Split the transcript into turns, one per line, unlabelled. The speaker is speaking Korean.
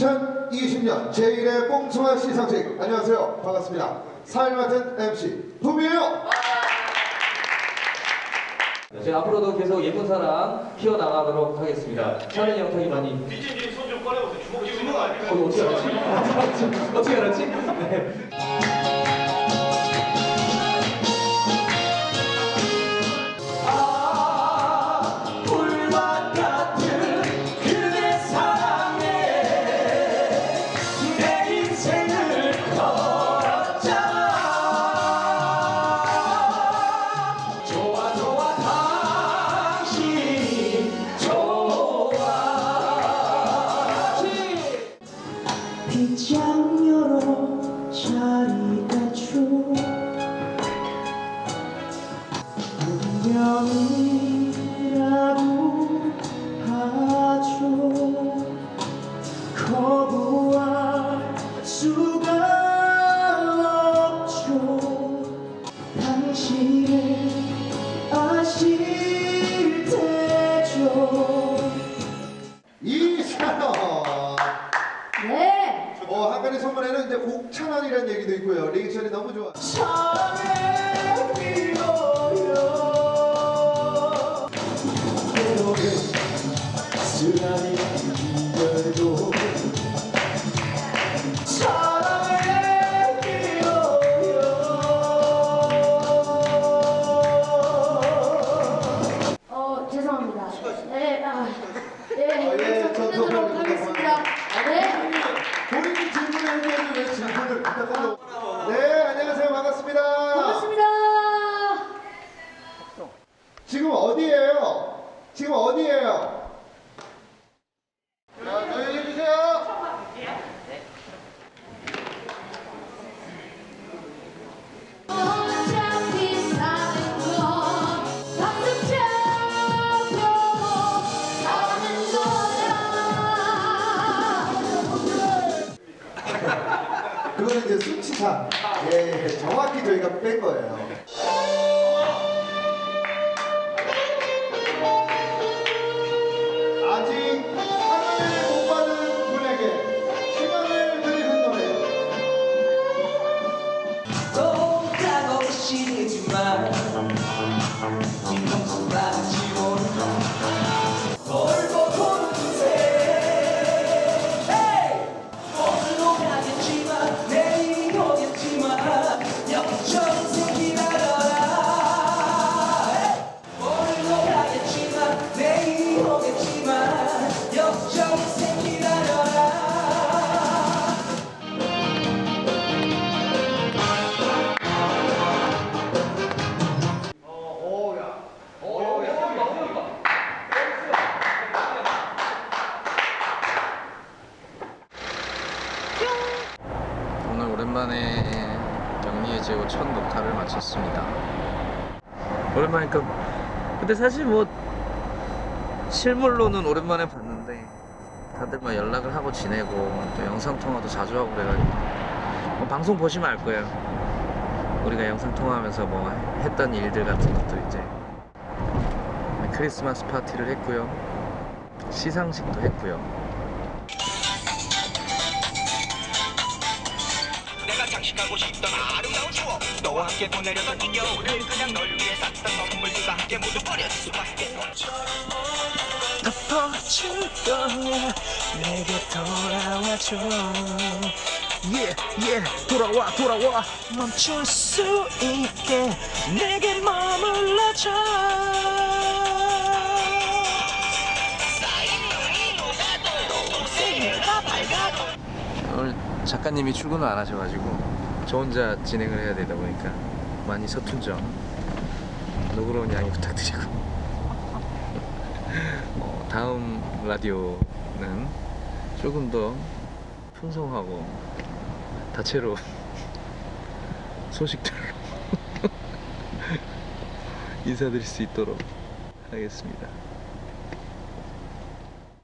2020년 제1회 뽕숭아 시상식 안녕하세요 반갑습니다 사회 맡은 MC 붐이에요
네, 제가 앞으로도 계속 예쁜 사랑 키워나가도록 하겠습니다. 촬영 영상이 많이.
빈진님 손좀 꺼내보세요. 주먹 주먹 아니에요?
어, 어떻게 알았지? 어떻게 알았지? 네.
아실 테죠
네.
어, 한간의 선물에는 이제 옥찬원이라는 얘기도 있고요. 리액션이 너무 좋아
네. 아, 네.
아, 예,
여기서
저 그거는 이제 수치상 예, 정확히 저희가 뺀 거예요
오랜만에 제호 첫 녹화를 마쳤습니다. 오랜만이니까 근데 사실 뭐 실물로는 오랜만에 봤는데 다들 막 연락을 하고 지내고 또 영상 통화도 자주 하고 그래가지고 뭐 방송 보시면 알 거예요. 우리가 영상 통화하면서 뭐 했던 일들 같은 것도 이제 크리스마스 파티를 했고요. 시상식도 했고요.
장식하고 싶던 아름다운 추억. 너와 함께 보내려던 이 겨울을 그냥 널 위해 샀던 선물들 과 함께 모두 버릴 수밖에
덮어줄 거야. 내게 돌아와줘. Yeah yeah 돌아와 돌아와. 멈출 수 있게 내게 머물러줘
작가님이 출근을 안 하셔가지고 저 혼자 진행을 해야 되다 보니까 많이 서툰 점 너그러운 양해 부탁드리고 어, 다음 라디오는 조금 더 풍성하고 다채로운 소식들로 인사드릴 수 있도록 하겠습니다.